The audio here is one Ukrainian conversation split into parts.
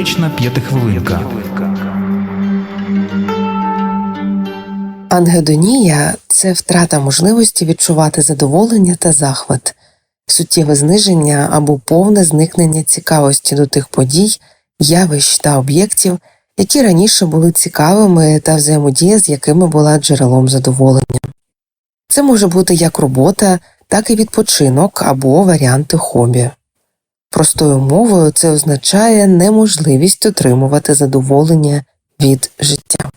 Психотерапевтична п'ятихвилинка. Ангедонія це втрата можливості відчувати задоволення та захват, суттєве зниження або повне зникнення цікавості до тих подій, явищ та об'єктів, які раніше були цікавими та взаємодія з якими була джерелом задоволення. Це може бути як робота, так і відпочинок або варіанти хобі. Простою мовою це означає неможливість отримувати задоволення від життя.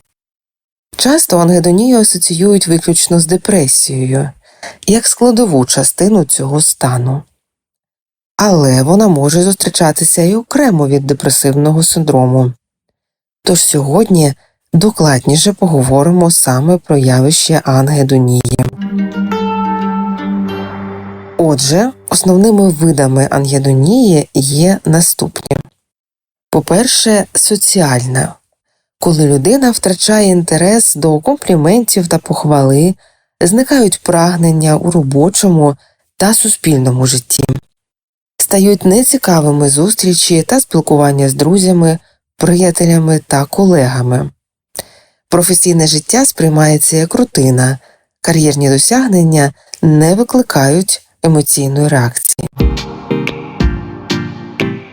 Часто ангедонію асоціюють виключно з депресією, як складову частину цього стану. Але вона може зустрічатися і окремо від депресивного синдрому. Тож сьогодні докладніше поговоримо саме про явище ангедонії. Отже, основними видами ангедонії є наступні. По-перше, соціальна коли людина втрачає інтерес до компліментів та похвали, зникають прагнення у робочому та суспільному житті, стають нецікавими зустрічі та спілкування з друзями, приятелями та колегами. Професійне життя сприймається як рутина, кар'єрні досягнення не викликають емоційної реакції.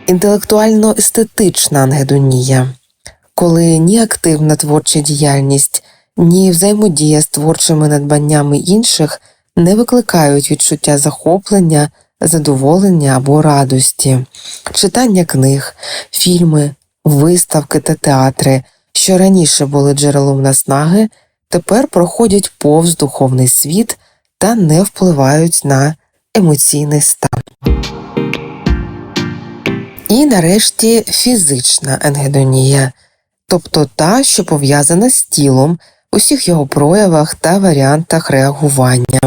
Інтелектуально-естетична ангедонія коли ні активна творча діяльність, ні взаємодія з творчими надбаннями інших не викликають відчуття захоплення, задоволення або радості, читання книг, фільми, виставки та театри, що раніше були джерелом наснаги, тепер проходять повз духовний світ та не впливають на емоційний стан. І нарешті фізична ангедонія тобто та, що пов'язана з тілом, усіх його проявах та варіантах реагування.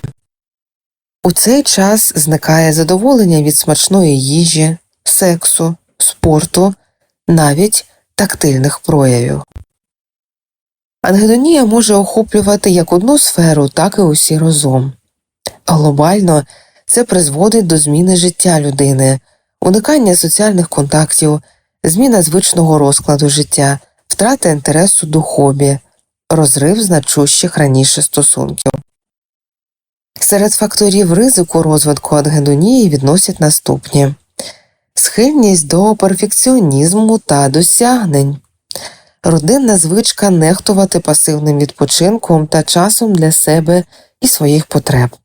У цей час зникає задоволення від смачної їжі, сексу, спорту, навіть тактильних проявів. Ангедонія може охоплювати як одну сферу, так і усі разом. Глобально це призводить до зміни життя людини, уникання соціальних контактів, зміна звичного розкладу життя втрата інтересу до хобі, розрив значущих раніше стосунків. Серед факторів ризику розвитку ангедонії відносять наступні. Схильність до перфекціонізму та досягнень, родинна звичка нехтувати пасивним відпочинком та часом для себе і своїх потреб,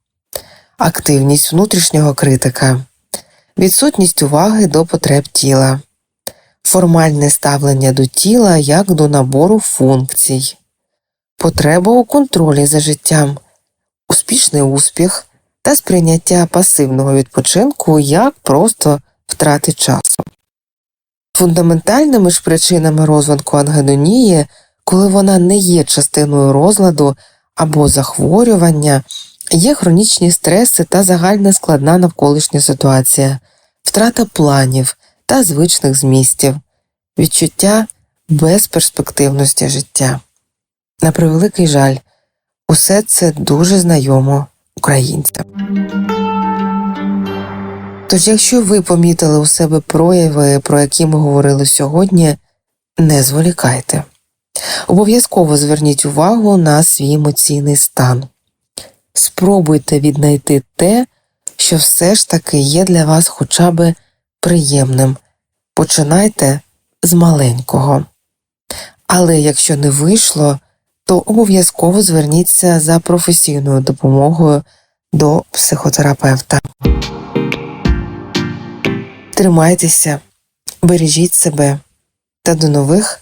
активність внутрішнього критика, відсутність уваги до потреб тіла формальне ставлення до тіла як до набору функцій, потреба у контролі за життям, успішний успіх та сприйняття пасивного відпочинку як просто втрати часу. Фундаментальними ж причинами розвитку ангедонії, коли вона не є частиною розладу або захворювання, є хронічні стреси та загальна складна навколишня ситуація, втрата планів, та звичних змістів, відчуття безперспективності життя. На превеликий жаль, усе це дуже знайомо українцям. Тож, якщо ви помітили у себе прояви, про які ми говорили сьогодні, не зволікайте. Обов'язково зверніть увагу на свій емоційний стан. Спробуйте віднайти те, що все ж таки є для вас хоча б приємним. Починайте з маленького. Але якщо не вийшло, то обов'язково зверніться за професійною допомогою до психотерапевта. Тримайтеся, бережіть себе та до нових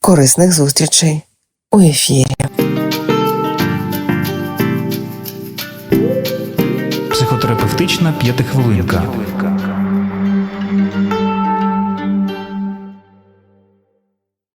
корисних зустрічей у ефірі. Психотерапевтична п'ятихвилинка.